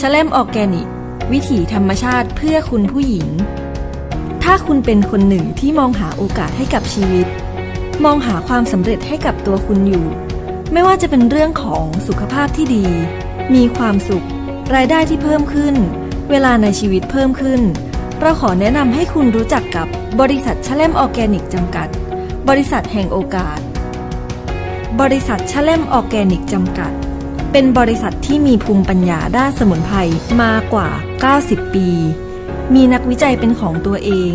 ชะเลมออแกนิก วิถีธรรมชาติเพื่อคุณผู้หญิง ถ้าคุณเป็นคนหนึ่งที่มองหาโอกาสให้กับชีวิต มองหาความสำเร็จให้กับตัวคุณอยู่ ไม่ว่าจะเป็นเรื่องของสุขภาพที่ดี มีความสุข รายได้ที่เพิ่มขึ้น เวลาในชีวิตเพิ่มขึ้น เราขอแนะนำให้คุณรู้จักกับบริษัทชะเลมออแกนิกจำกัด บริษัทแห่งโอกาส บริษัทชะเลมออแกนิกจำกัด เป็นบริษัทที่มีภูมิปัญญาด้านสมุนไพรมากว่า 90 ปี มีนักวิจัยเป็นของตัวเอง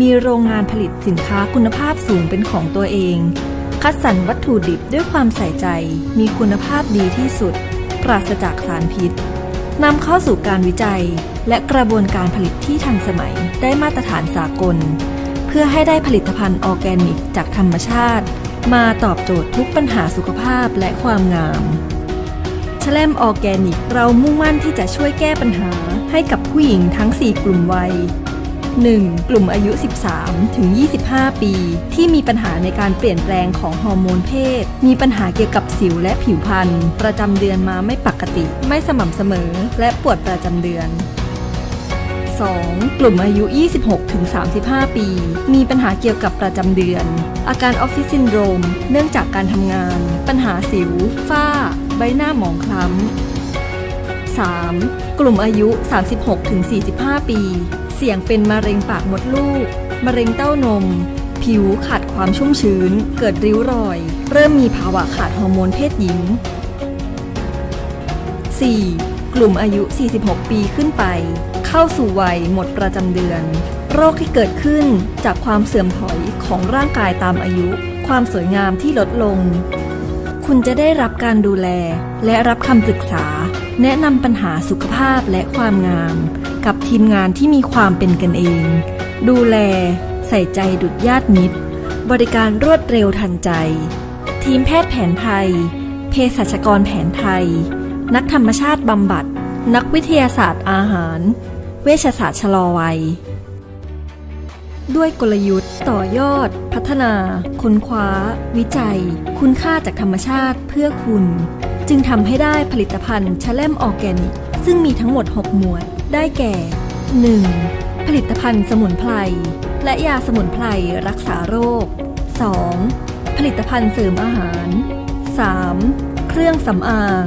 มีโรงงานผลิตสินค้าคุณภาพสูงเป็นของตัวเอง คัดสรรวัตถุดิบด้วยความใส่ใจ มีคุณภาพดีที่สุด ปราศจากสารพิษนำเข้าสู่การวิจัย และกระบวนการผลิตที่ทันสมัยได้มาตรฐานสากล เพื่อให้ได้ผลิตภัณฑ์ออร์แกนิกจากธรรมชาติ มาตอบโจทย์ทุกปัญหาสุขภาพและความงาม ชแลมออร์แกนิก เรามุ่งมั่นที่จะช่วยแก้ปัญหาให้กับผู้หญิงทั้ง 4 กลุ่มวัย 1. กลุ่มอายุ 13 ถึง 25 ปี ที่มีปัญหาในการเปลี่ยนแปลงของฮอร์โมนเพศ มีปัญหาเกี่ยวกับสิวและผิวพรรณ ประจำเดือนมาไม่ปกติ ไม่สม่ำเสมอ และปวดประจำเดือน 2. กลุ่มอายุ 26-35 ปี มีปัญหาเกี่ยวกับประจำเดือน อาการออฟฟิศซินโดรม เนื่องจากการทำงาน ปัญหาสิว ฝ้า บหน้าหมองคล้ำ 3. กลุ่มอายุ 36-45 ปี เสี่ยงเป็นมะเร็งปากมดลูก มะเร็งเต้านม ผิวขาดความชุ่มชื้น เกิดริ้วรอย เริ่มมีภาวะขาดฮอร์โมนเพศหญิง 4. กลุ่มอายุ 46 ปีขึ้นไป เข้าสู่วัยหมดประจำเดือน โรคที่เกิดขึ้นจากความเสื่อมถอยของร่างกายตามอายุ ความสวยงามที่ลดลง คุณจะได้รับการดูแล และรับคำปรึกษา แนะนำปัญหาสุขภาพและความงาม กับทีมงานที่มีความเป็นกันเอง ดูแล ใส่ใจดุจญาติมิตร บริการรวดเร็วทันใจ ทีมแพทย์แผนไทย เภสัชกรแผนไทย นักธรรมชาติบำบัด นักวิทยาศาสตร์อาหาร เวชศาสตร์ชะลอวัย ด้วยกลยุทธ์ ต่อยอด พัฒนา ค้นคว้า วิจัย คุณค่าจากธรรมชาติเพื่อคุณ จึงทำให้ได้ผลิตภัณฑ์ชะเลมออร์แกนิก ซึ่งมีทั้งหมด 6 หมวด ได้แก่ 1. ผลิตภัณฑ์สมุนไพร และยาสมุนไพรรักษาโรค 2. ผลิตภัณฑ์เสริมอาหาร 3. เครื่องสำอาง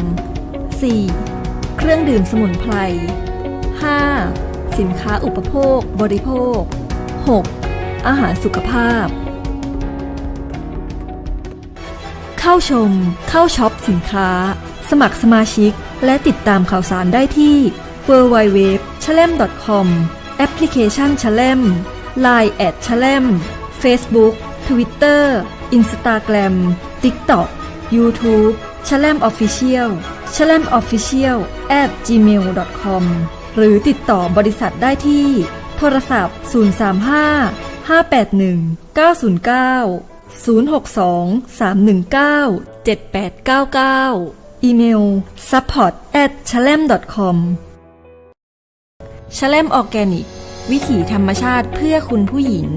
4. เครื่องดื่มสมุนไพร 5. สินค้าอุปโภค บริโภค 6. อาหารสุขภาพ เข้าชม เข้าช็อปสินค้า สมัครสมาชิก และติดตามข่าวสารได้ที่ www c h a l e m com แอปพลิเคชัน c h a l e m Line at c h a l e m Facebook Twitter Instagram TikTok YouTube c h a l e m Official c h a l e m Official at gmail com หรือติดต่อบริษัทได้ที่ โทรศัพท์ 035 581 909 062 319 7899 อีเมล support at chalem com ชะเลมออร์แกนิก วิถีธรรมชาติเพื่อคุณผู้หญิง